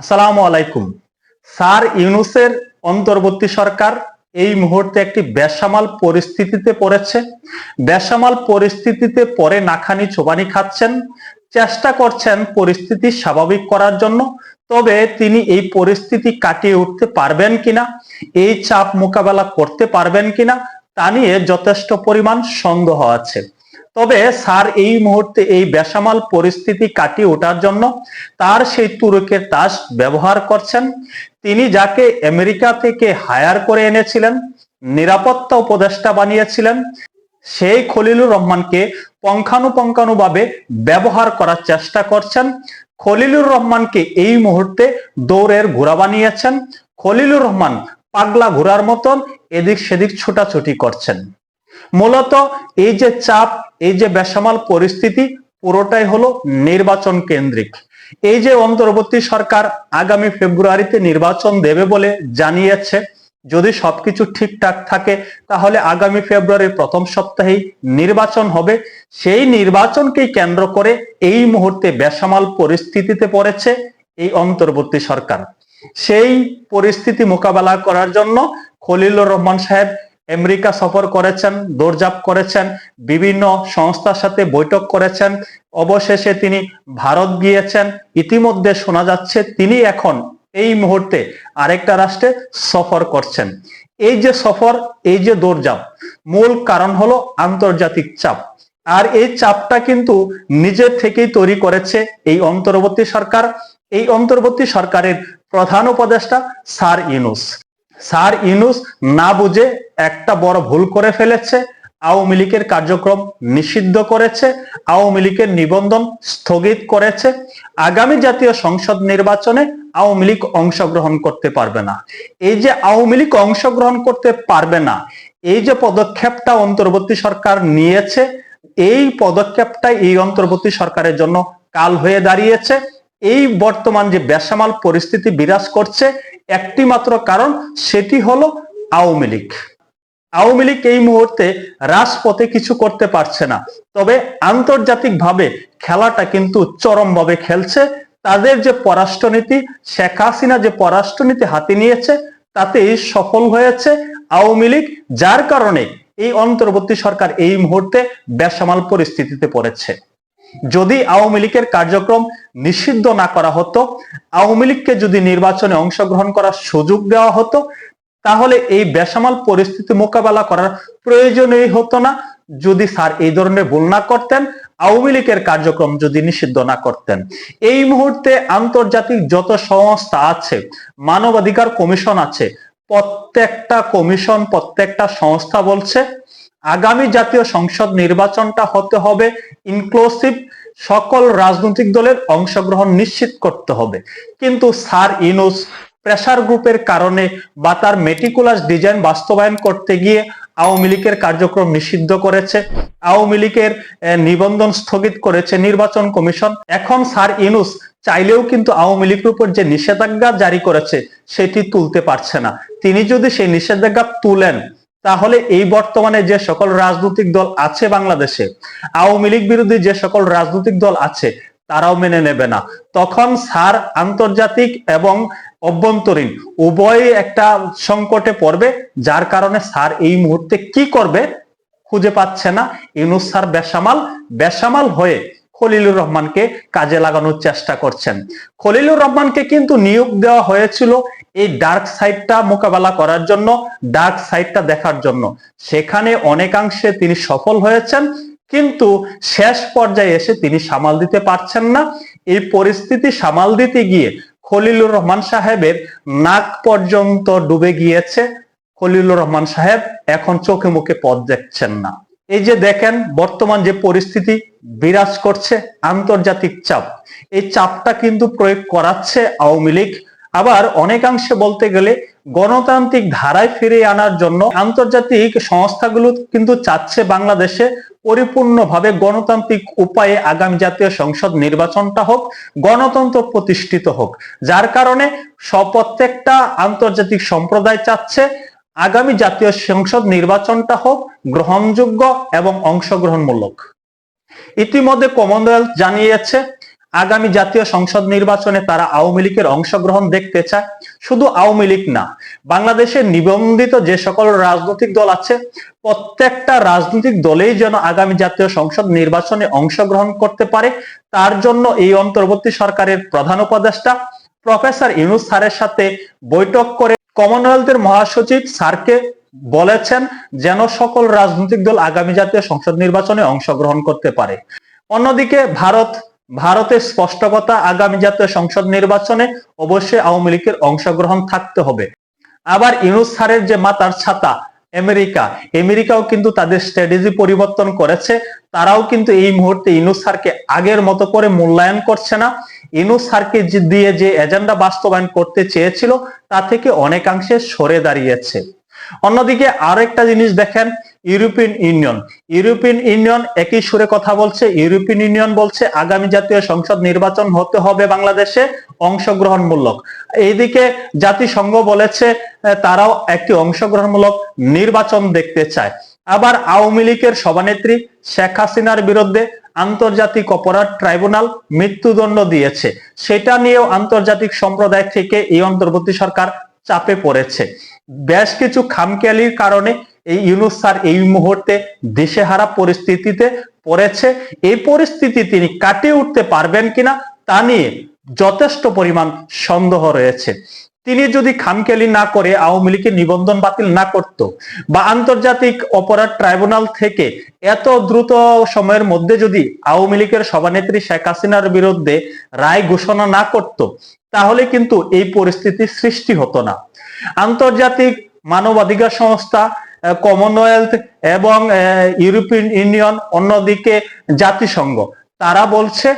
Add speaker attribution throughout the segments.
Speaker 1: আসসালামু আলাইকুম। স্যার ইউনুসের অন্তর্বর্তী সরকার এই মুহূর্তে একটি বেসামাল পরিস্থিতিতে পড়েছে। বেসামাল পরিস্থিতিতে পরে নাখানি চোবানি খাচ্ছেন, চেষ্টা করছেন পরিস্থিতি স্বাভাবিক করার জন্য, তবে তিনি এই পরিস্থিতি কাটিয়ে উঠতে পারবেন কিনা, এই চাপ মোকাবেলা করতে পারবেন কিনা, তা নিয়ে যথেষ্ট পরিমাণ সন্দেহ আছে। তবে স্যার, এই মুহূর্তে এই বেসামাল পরিস্থিতি কাটিয়ে ওঠার জন্য তার সেই তুরুকের তাস ব্যবহার করছেন। তিনি যাকে আমেরিকা থেকে হায়ার করে এনেছিলেন, নিরাপত্তা উপদেষ্টা বানিয়েছিলেন, সেই খলিলুর রহমানকে পঙ্খানুপঙ্খানুভাবে ব্যবহার করার চেষ্টা করছেন। খলিলুর রহমানকে এই মুহূর্তে দৌড়ের ঘোড়া বানিয়েছেন। খলিলুর রহমান পাগলা ঘোড়ার মতন এদিক সেদিক ছোটাছুটি করছেন। মূলত এই যে চাপ, এই যে বেসামাল পরিস্থিতি, পুরোটাই হলো নির্বাচন কেন্দ্রিক। এই যে অন্তর্বর্তী সরকার আগামী ফেব্রুয়ারিতে নির্বাচন দেবে বলে জানিয়েছে, যদি সবকিছু ঠিকঠাক থাকে, তাহলে আগামী ফেব্রুয়ারির প্রথম সপ্তাহেই নির্বাচন হবে। সেই নির্বাচনকে কেন্দ্র করে এই মুহূর্তে বেসামাল পরিস্থিতিতে পড়েছে এই অন্তর্বর্তী সরকার। সেই পরিস্থিতি মোকাবেলা করার জন্য খলিলুর রহমান সাহেব আমেরিকা সফর করেছেন দৌড়জাপ করেছেন, বিভিন্ন সংস্থার সাথে বৈঠক করেছেন। অবশেষে তিনি ভারত গিয়েছেন। ইতিমধ্যে শোনা যাচ্ছে তিনি এখন এই মুহূর্তে আরেকটা রাষ্ট্রে সফর করছেন। এই যে সফর, এই যে দৌড়জাপ মূল কারণ হলো আন্তর্জাতিক চাপ। আর এই চাপটা কিন্তু নিজের থেকেই তৈরি করেছে এই অন্তর্বর্তী সরকার। এই অন্তর্বর্তী সরকারের প্রধান উপদেষ্টা স্যার ইউনুস। স্যার ইউনুস না বুঝে একটা বড় ভুল করে ফেলেছে, আওয়ামী লীগের কার্যক্রম নিষিদ্ধ করেছে, আওয়ামী লীগের নিবন্ধন স্থগিত করেছে। আগামী জাতীয় সংসদ নির্বাচনে আওয়ামী লীগ অংশগ্রহণ করতে পারবে না। এই যে আওয়ামী লীগ অংশগ্রহণ করতে পারবে না, এই যে পদক্ষেপটা অন্তর্বর্তী সরকার নিয়েছে, এই পদক্ষেপটা এই অন্তর্বর্তী সরকারের জন্য কাল হয়ে দাঁড়িয়েছে। এই বর্তমান যে বেসামাল পরিস্থিতি বিরাজ করছে একটি মাত্র কারণ, সেটি হলো আওয়ামী লীগ। আওয়ামী লীগ এই মুহূর্তে রাজপথে কিছু করতে পারছে না। তবে আন্তর্জাতিকভাবে খেলাটা কিন্তু চরমভাবে খেলছে। তাদের যে পররাষ্ট্রনীতি, শেখ হাসিনা যে পররাষ্ট্রনীতি হাতে নিয়েছে তাতে সফল হয়েছে আওয়ামী লীগ, যার কারণে এই অন্তর্বর্তী সরকার এই মুহূর্তে বেসামাল পরিস্থিতিতে পড়েছে। যদি আওয়ামী লীগের কার্যক্রম নিষিদ্ধ না করা হতো, আওয়ামী লীগকে যদি নির্বাচনে অংশগ্রহণ করার সুযোগ দেওয়া হতো, তাহলে এই বেসামাল পরিস্থিতি মোকাবেলা করার প্রয়োজনই হতো না। যদি স্যার এই ধরনের ভুল না করতেন, আওয়ামী লীগের কার্যক্রম যদি নিষিদ্ধ না করতেন। এই মুহূর্তে আন্তর্জাতিক যত সংস্থা আছে, মানবাধিকার কমিশন আছে, প্রত্যেকটা কমিশন, প্রত্যেকটা সংস্থা বলছে আগামী জাতীয় সংসদ নির্বাচনটা হতে হবে ইনক্লুসিভ সকল রাজনৈতিক দলের অংশগ্রহণ নিশ্চিত করতে হবে। কিন্তু স্যার ইনুস প্রেসার গ্রুপের কারণে বা তার মেটিকুলাস ডিজাইন বাস্তবায়ন করতে গিয়ে আওয়ামী লীগের কার্যক্রম নিষিদ্ধ করেছে, আওয়ামী লীগের নিবন্ধন স্থগিত করেছে নির্বাচন কমিশন। এখন স্যার ইনুস চাইলেও কিন্তু আওয়ামী লীগের উপর যে নিষেধাজ্ঞা জারি করেছে, সেটি তুলতে পারছে না। তিনি যদি সেই নিষেধাজ্ঞা তুলেন তাহলে এই বর্তমানে যে সকল রাজনৈতিক দল আছে বাংলাদেশে, আওয়ামী লীগ বিরোধী যে সকল রাজনৈতিক দল আছে, তারাও মেনে নেবে না। তখন স্যার আন্তর্জাতিক এবং অভ্যন্তরীণ উভয় একটা সংকটে পড়বে, যার কারণে স্যার এই মুহূর্তে কি করবে খুঁজে পাচ্ছে না। ইউনুস স্যার বেসামাল বেসামাল হয়ে খলিলুর রহমানকে কাজে লাগানোর চেষ্টা করছেন। খলিলুর রহমানকে কিন্তু নিয়োগ দেওয়া হয়েছিল এই ডার্ক সাইডটা মোকাবেলা করার জন্য ডার্ক সাইডটা দেখার জন্য। সেখানে অনেকাংশে তিনি সফল হয়েছেন, কিন্তু শেষ পর্যায়ে এসে তিনি সামাল দিতে পারছেন না। এই পরিস্থিতি সামাল দিতে গিয়ে খলিলুর রহমান সাহেবের নাক পর্যন্ত ডুবে গিয়েছে। খলিলুর রহমান সাহেব এখন চোখে মুখে পথ দেখছেন না। এই যে দেখেন, বর্তমান যে পরিস্থিতি বিরাজ করছে, আন্তর্জাতিক চাপ। এই চাপটা কিন্তু প্রয়োগ করাচ্ছে আওয়ামী লীগ। আবার অনেকাংশে বলতে গেলে গণতান্ত্রিক ধারায় ফিরিয়ে আনার জন্য আন্তর্জাতিক সংস্থাগুলো কিন্তু চাচ্ছে বাংলাদেশে পরিপূর্ণভাবে গণতান্ত্রিক উপায়ে আগামী জাতীয় সংসদ নির্বাচনটা হোক, গণতন্ত্র প্রতিষ্ঠিত হোক। যার কারণে প্রত্যেকটা আন্তর্জাতিক সম্প্রদায় চাচ্ছে আগামী জাতীয় সংসদ নির্বাচনটা হোক, গ্রহণযোগ্য এবং অংশগ্রহণমূলক। ইতিমধ্যে কমনওয়েলথ জানিয়েছে আগামী জাতীয় সংসদ নির্বাচনে তারা আওয়ামী লীগের অংশগ্রহণ দেখতে চায়। শুধু আওয়ামী লীগ না, বাংলাদেশের নিবন্ধিত যে সকল রাজনৈতিক দল আছে, প্রত্যেকটা রাজনৈতিক দলেই যেন আগামী জাতীয় সংসদ নির্বাচনে অংশগ্রহণ করতে পারে, তার জন্য এই অন্তর্বর্তী সরকারের প্রধান উপদেষ্টা প্রফেসর ইউনুস স্যারের সাথে বৈঠক করে কমনওয়েলথের মহাসচিব স্যারকে বলেছেন যেন সকল রাজনৈতিক দল আগামী জাতীয় সংসদ নির্বাচনে অংশগ্রহণ করতে পারে। অন্যদিকে ভারত ভারতের স্পষ্ট কথা আগামী জাতীয় সংসদ নির্বাচনে অবশ্যই আওয়ামী লীগের অংশগ্রহণ থাকতে হবে। আবার ইউনুস স্যারের যে মাতার ছাতা, আমেরিকা, আমেরিকাও কিন্তু তাদের স্ট্র্যাটেজি পরিবর্তন করেছে। তারাও কিন্তু এই মুহূর্তে ইনুস স্যারকে আগের মতো করে মূল্যায়ন করছে না। ইনুস স্যারকে দিয়ে যে এজেন্ডা বাস্তবায়ন করতে চেয়েছিল, তা থেকে অনেকাংশে সরে দাঁড়িয়েছে। অন্যদিকে আরেকটা জিনিস দেখেন, ইউরোপিয়ান ইউনিয়ন। ইউরোপিয়ান ইউনিয়ন একই সুরে কথা বলছে। ইউরোপিয়ান ইউনিয়ন বলছে, আগামী জাতীয় সংসদ নির্বাচন হতে হবে বাংলাদেশে অংশগ্রহণমূলক। এইদিকে জাতিসংঘ বলেছে তারাও একটি অংশগ্রহণমূলক নির্বাচন দেখতে চায়। আবার আওয়ামী লীগের সভানেত্রী শেখ হাসিনার বিরুদ্ধে আন্তর্জাতিক অপরাধ ট্রাইব্যুনাল মৃত্যুদণ্ড দিয়েছে। সেটা নিয়েও আন্তর্জাতিক সম্প্রদায় থেকে এই অন্তর্বর্তী সরকার চাপে পড়েছে। বেশ কিছু খামখেয়ালির কারণে এই ইউনুস স্যার এই মুহূর্তে দেশে দিশেহারা পরিস্থিতিতে পড়েছে। এই পরিস্থিতি তিনি কাটিয়ে উঠতে পারবেন কিনা তা নিয়ে যথেষ্ট পরিমাণ সন্দেহ রয়েছে। তিনি যদি খামখেয়ালি না করে আওয়ামী লীগের নিবন্ধন বাতিল না করত বা আন্তর্জাতিক অপরাধ ট্রাইব্যুনাল থেকে এত দ্রুত সময়ের মধ্যে যদি আওয়ামী লীগের সভানেত্রী শেখ হাসিনার বিরুদ্ধে রায় ঘোষণা না করত, তাহলে কিন্তু এই পরিস্থিতি সৃষ্টি হতো না। আন্তর্জাতিক মানবাধিকার সংস্থা কমনওয়েলথ এবং ইউরোপিয়ান ইউনিয়ন অন্যদিকে জাতিসংঘ। তারা বলছে,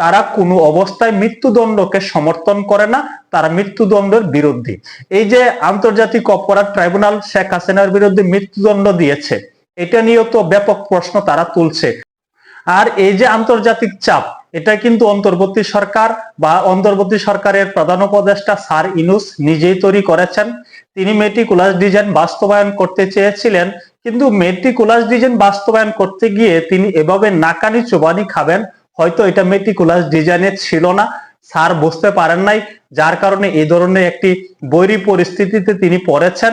Speaker 1: তারা কোনো অবস্থায় মৃত্যুদণ্ডকে সমর্থন করে না, তারা মৃত্যুদণ্ডের বিরোধী। এই যে আন্তর্জাতিক অপরাধ ট্রাইব্যুনাল শেখ হাসিনার বিরুদ্ধে মৃত্যুদণ্ড দিয়েছে, এটা নিয়েও তো ব্যাপক প্রশ্ন তারা তুলছে। আর এই যে আন্তর্জাতিক চাপ এটা কিন্তু অন্তর্বর্তী সরকার বা অন্তর্বর্তী সরকারের প্রধান উপদেষ্টা স্যার ইনুস নিজেই তৈরি করেছেন। তিনি মেটিকুলাস ডিজাইন বাস্তবায়ন করতে চেয়েছিলেন, কিন্তু মেটিকুলাস ডিজাইন বাস্তবায়ন করতে গিয়ে তিনি এভাবে নাকানি চোবানি খাবেন, হয়তো এটা মেটিকুলাস ডিজাইনের ছিল না। স্যার বুঝতে পারেন নাই, যার কারণে এই ধরনের একটি বৈরী পরিস্থিতিতে তিনি পড়েছেন।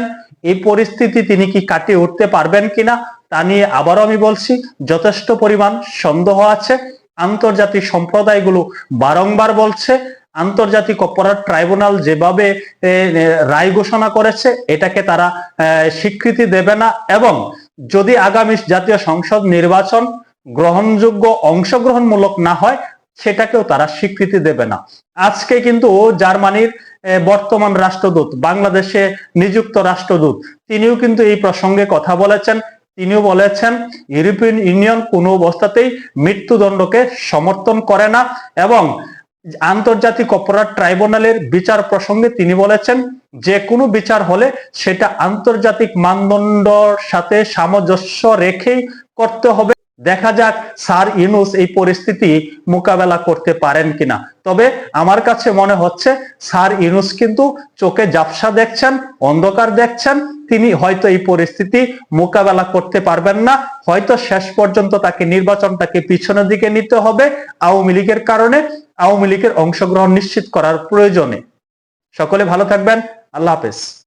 Speaker 1: এই পরিস্থিতি তিনি কি কাটিয়ে উঠতে পারবেন কিনা তা নিয়ে আবারও আমি বলছি, যথেষ্ট পরিমাণ সন্দেহ আছে। আন্তর্জাতিক সম্প্রদায়গুলো বারংবার বলছে, আন্তর্জাতিক অপরাধ ট্রাইব্যুনাল যেভাবে রায় ঘোষণা করেছে, এটাকে তারা স্বীকৃতি দেবে না এবং যদি আগামী জাতীয় সংসদ নির্বাচন গ্রহণযোগ্য অংশগ্রহণমূলক না হয়, সেটাকেও তারা স্বীকৃতি দেবে না। আজকে কিন্তু জার্মানির বর্তমান রাষ্ট্রদূত, বাংলাদেশে নিযুক্ত রাষ্ট্রদূত, তিনিও কিন্তু এই প্রসঙ্গে কথা বলেছেন। তিনিও বলেছেন, ইউরোপিয়ান ইউনিয়ন কোনো অবস্থাতেই মৃত্যুদণ্ডকে সমর্থন করে না এবং আন্তর্জাতিক অপরাধ ট্রাইব্যুনালের বিচার প্রসঙ্গে তিনি বলেছেন, যে কোনো বিচার হলে সেটা আন্তর্জাতিক মানদণ্ডর সাথে সামঞ্জস্য রেখেই করতে হবে। দেখা যাক স্যার ইউনুস এই পরিস্থিতি মোকাবেলা করতে পারেন কিনা। তবে আমার কাছে মনে হচ্ছে স্যার ইউনুস কিন্তু চোখে জাপসা দেখছেন, অন্ধকার দেখছেন, তিনি হয়তো এই পরিস্থিতি মোকাবেলা করতে পারবেন না, হয়তো শেষ পর্যন্ত তাকে নির্বাচনটাকে পিছনের দিকে নিতে হবে আওয়ামী লীগের কারণে, আওয়ামী লীগের অংশগ্রহণ নিশ্চিত করার প্রয়োজনে। সকলে ভালো থাকবেন, আল্লাহ হাফেজ।